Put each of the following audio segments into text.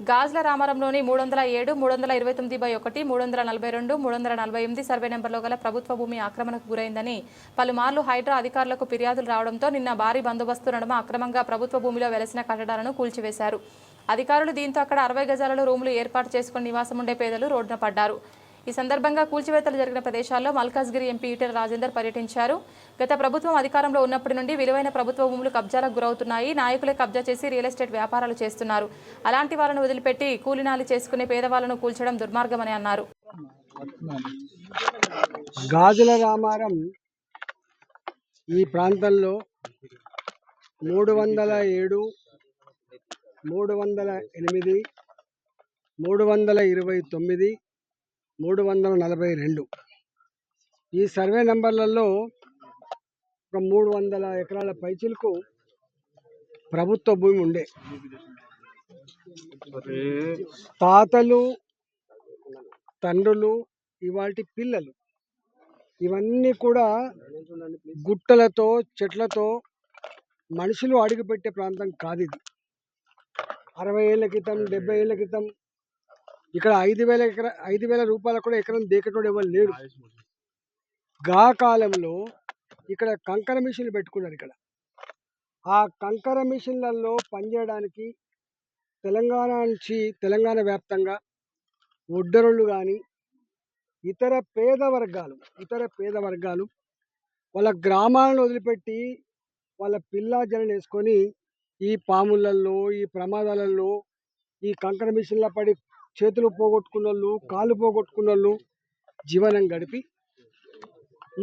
గాజ్ల రామారంలోని మూడు వందల ఏడు మూడు వందల ఇరవై తొమ్మిది బై ఒకటి మూడు వందల నలభై రెండు మూడు వందల నలభై ఎనిమిది సర్వే నెంబర్లో గల ప్రభుత్వ భూమి ఆక్రమణకు గురైందని పలుమార్లు హైడ్రా అధికారులకు ఫిర్యాదులు రావడంతో నిన్న భారీ బందోబస్తు నడుమ అక్రమంగా ప్రభుత్వ భూమిలో వెలసిన కట్టడాలను కూల్చివేశారు. అధికారులు దీంతో అక్కడ అరవై గజాలలో రూములు ఏర్పాటు చేసుకుని నివాసం ఉండే పేదలు రోడ్డున పడ్డారు. ఈ సందర్భంగా కూల్చివేతలు జరిగిన ప్రదేశాల్లో మల్కాజ్గిరి ఎంపీ ఈటెల రాజేందర్ పర్యటించారు. గత ప్రభుత్వం అధికారంలో ఉన్నప్పటి నుండి విలువైన ప్రభుత్వ భూములు కబ్జాలకు గురవుతున్నాయి. నాయకులే కబ్జా చేసి రియల్ ఎస్టేట్ వ్యాపారాలు చేస్తున్నారు. అలాంటి వాళ్ళను వదిలిపెట్టి కూలినాలి చేసుకునే పేదవాళ్ళను కూల్చడం దుర్మార్గమని అన్నారు. గాజుల రామారం ఈ ప్రాంతంలో మూడు వందల ఏడు మూడు వందల ఎనిమిది మూడు వందల ఇరవై తొమ్మిది మూడు వందల నలభై రెండు. ఈ సర్వే నంబర్లలో ఒక మూడు వందల ఎకరాల పైచిలకు ప్రభుత్వ భూమి ఉండే. తాతలు తండ్రులు ఇవాటి పిల్లలు ఇవన్నీ కూడా గుట్టలతో చెట్లతో మనుషులు అడుగుపెట్టే ప్రాంతం కాదు ఇది అరవై ఏళ్ళ క్రితం డెబ్బై ఏళ్ళ క్రితం ఇక్కడ ఐదు వేల ఎకర ఐదు వేల రూపాయలు కూడా ఎకరం దేకటోడు ఎవరు లేడు గా కాలంలో ఇక్కడ కంకర మిషన్లు పెట్టుకున్నారు ఇక్కడ. ఆ కంకర మిషన్లలో పనిచేయడానికి తెలంగాణ నుంచి తెలంగాణ వ్యాప్తంగా ఒడ్డరులు కానీ ఇతర పేద వర్గాలు ఇతర పేద వర్గాలు వాళ్ళ గ్రామాలను వదిలిపెట్టి వాళ్ళ పిల్లా జనం వేసుకొని ఈ పాములలో ఈ ప్రమాదాలలో ఈ కంకర మిషన్ల పడి చేతులు పోగొట్టుకున్న వాళ్ళు కాళ్ళు పోగొట్టుకున్న వాళ్ళు జీవనం గడిపి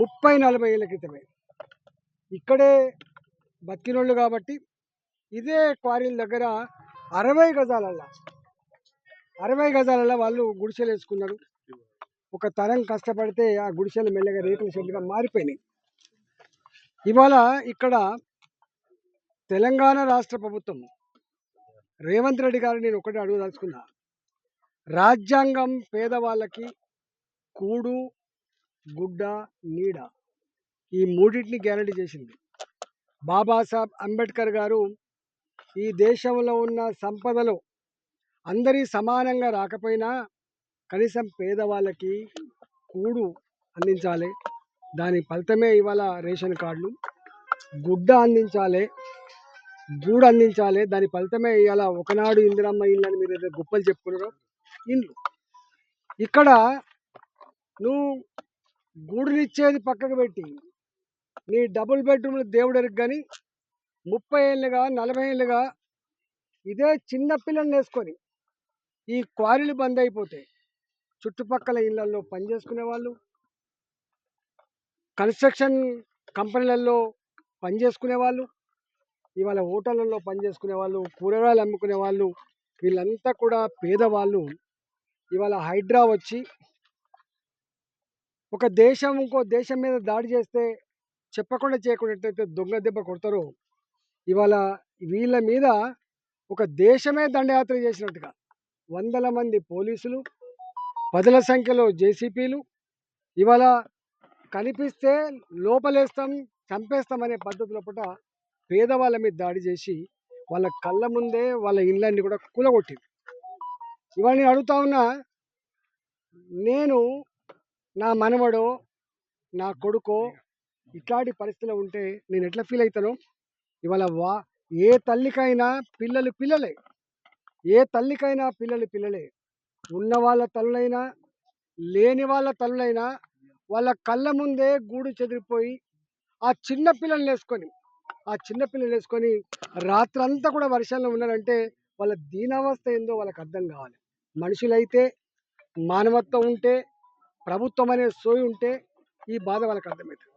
ముప్పై నలభై ఏళ్ళ క్రితమే. ఇక్కడే బతికినోళ్ళు కాబట్టి ఇదే క్వారీల దగ్గర అరవై గజాలల్లా అరవై గజాలల్లా వాళ్ళు గుడిసెలు వేసుకున్నారు. ఒక తరం కష్టపడితే ఆ గుడిసెలు మెల్లగా రేకుల షెడ్లుగా మారిపోయినాయి. ఇవాళ ఇక్కడ తెలంగాణ రాష్ట్ర ప్రభుత్వం రేవంత్ రెడ్డి గారు నేను ఒకటి అడుగుదలుచుకున్నా. రాజ్యాంగం పేదవాళ్ళకి కూడు గుడ్డ నీడ ఈ మూడింటిని గ్యారంటీ చేసింది. బాబాసాహెబ్ అంబేద్కర్ గారు ఈ దేశంలో ఉన్న సంపదలో అందరి సమానంగా రాకపోయినా కనీసం పేదవాళ్ళకి కూడు అందించాలి. దాని ఫలితమే ఇవాళ రేషన్ కార్డులు. గుడ్డ అందించాలి గూడు అందించాలి. దాని ఫలితమే ఇవాళ ఒకనాడు ఇందిరమ్మ ఇల్లు అని మీరు ఏదో గొప్పలు చెప్పుకున్నారు ఇండ్లు. ఇక్కడ నువ్వు గూడునిచ్చేది పక్కకు పెట్టి నీ డబుల్ బెడ్రూమ్లు దేవుడరికి కానీ ముప్పై ఏళ్ళుగా నలభై ఏళ్ళుగా ఇదే చిన్న పిల్లల్ని వేసుకొని ఈ క్వారీలు బంద్ అయిపోతాయి చుట్టుపక్కల ఇళ్ళలో పనిచేసుకునే వాళ్ళు కన్స్ట్రక్షన్ కంపెనీలలో పనిచేసుకునే వాళ్ళు ఇవాళ హోటళ్ళల్లో పనిచేసుకునే వాళ్ళు కూరగాయలు అమ్ముకునే వాళ్ళు వీళ్ళంతా కూడా పేదవాళ్ళు. ఇవాళ హైడ్రా వచ్చి ఒక దేశం ఇంకో దేశం మీద దాడి చేస్తే చెప్పకుండా చేయకుండా దొంగ దెబ్బ కొడతారో. ఇవాళ వీళ్ళ మీద ఒక దేశమే దండయాత్ర చేసినట్టుగా వందల మంది పోలీసులు పదుల సంఖ్యలో జేసీపీలు ఇవాళ కనిపిస్తే లోపలేస్తాం చంపేస్తాం అనే పూట పేదవాళ్ళ మీద దాడి చేసి వాళ్ళ కళ్ళ ముందే వాళ్ళ ఇళ్ళన్ని కూడా కూలగొట్టింది. ఇవాళ నేను అడుగుతా ఉన్నా నేను నా మనవడో నా కొడుకో ఇట్లాంటి పరిస్థితిలో ఉంటే నేను ఎట్లా ఫీల్ అవుతానో ఇవాళ వా ఏ తల్లికైనా పిల్లలు పిల్లలే. ఏ తల్లికైనా పిల్లలు పిల్లలే. ఉన్న వాళ్ళ తల్లులైనా లేని వాళ్ళ తల్లులైనా వాళ్ళ కళ్ళ ముందే గూడు చెదిరిపోయి ఆ చిన్న పిల్లల్ని వేసుకొని ఆ చిన్న పిల్లలు వేసుకొని రాత్రంతా కూడా వర్షంలో ఉన్నారంటే వాళ్ళ దీనావస్థ ఏందో వాళ్ళకి అర్థం కావాలి. మనుషులైతే మానవత్వం ఉంటే ప్రభుత్వం అనే సోయి ఉంటే ఈ బాధ వాళ్ళకి అర్థమవుతుంది